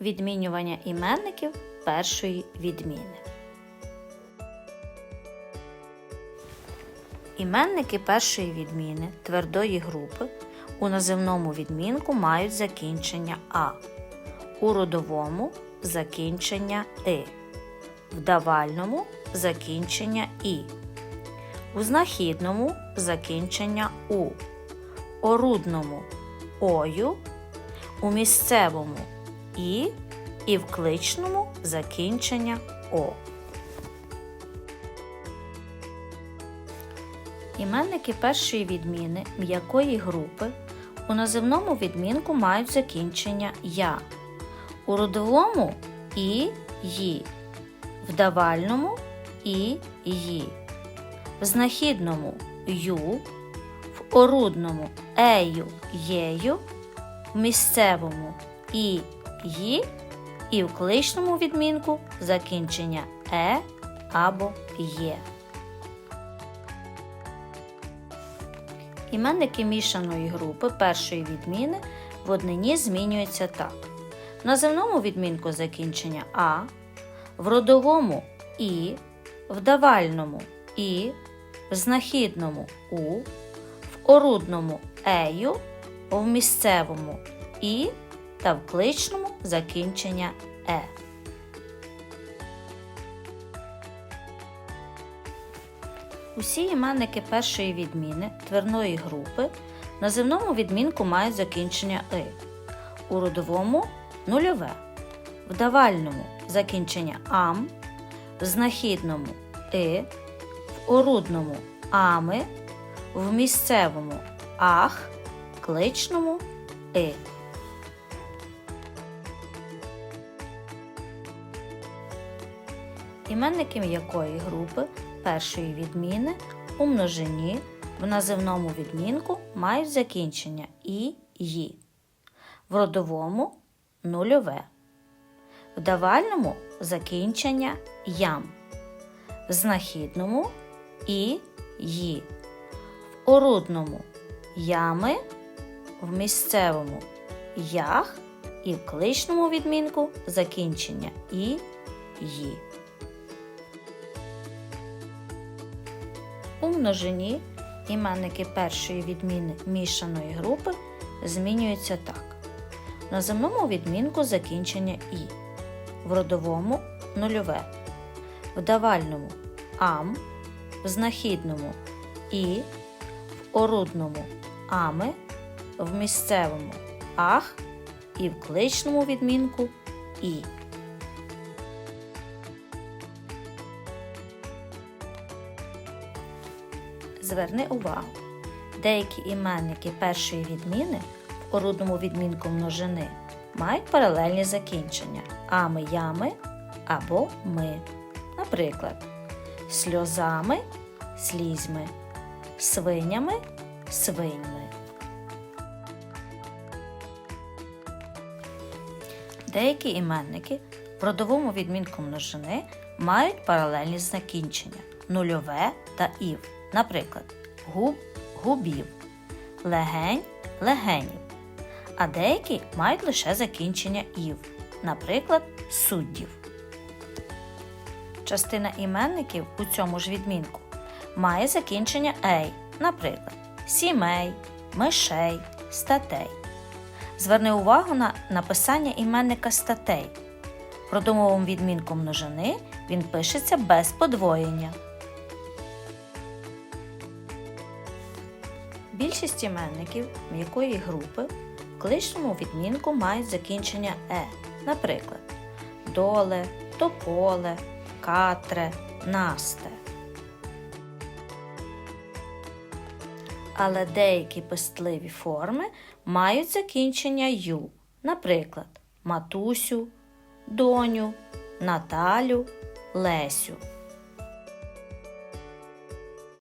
Відмінювання іменників першої відміни. Іменники першої відміни твердої групи у називному відмінку мають закінчення А, у родовому закінчення И, в давальному закінчення І, у знахідному закінчення У, орудному Ою, у місцевому І і в кличному закінчення О. Іменники першої відміни м'якої групи у називному відмінку мають закінчення я, у родовому і ї, в давальному і ї, в знахідному ю, в орудному ею єю, в місцевому і ї, і в кличному відмінку закінчення е або є. Іменники мішаної групи першої відміни в однині змінюються так. В називному відмінку закінчення А, в родовому І, в давальному І, в знахідному У, в орудному Ею, в місцевому І та в кличному закінчення Е. Усі іменники першої відміни тверної групи в називному відмінку мають закінчення «и», у родовому нульове, в давальному закінчення ам, в знахідному и, в орудному ами, в місцевому ах, кличному и. Іменники м'якої групи першої відміни у множині в називному відмінку мають закінчення і ї, в родовому нульове, в давальному закінчення ям, в знахідному і ї, в орудному ями, в місцевому ях і в кличному відмінку закінчення і ї. Множині іменники першої відміни мішаної групи змінюються так. В наземному відмінку закінчення І, в родовому нульове, в давальному ам, в знахідному І, в орудному ами, в місцевому ах і в кличному відмінку І. Зверни увагу, деякі іменники першої відміни в орудному відмінку множини мають паралельні закінчення ами ями або ми. Наприклад, сльозами слізьми, свинями свиньми. Деякі іменники в родовому відмінку множини мають паралельні закінчення нульове та ів. Наприклад, губ губів, легень легенів. А деякі мають лише закінчення ів, наприклад, суддів. Частина іменників у цьому ж відмінку має закінчення ей, наприклад, сімей, мишей, статей. Зверни увагу на написання іменника статей. В родомовому відмінку множини він пишеться без подвоєння. Більшість іменників м'якої групи в кличному відмінку мають закінчення е, наприклад, доле, тополе, катре, насте. Але деякі пестливі форми мають закінчення ю, наприклад, матусю, доню, Наталю, Лесю.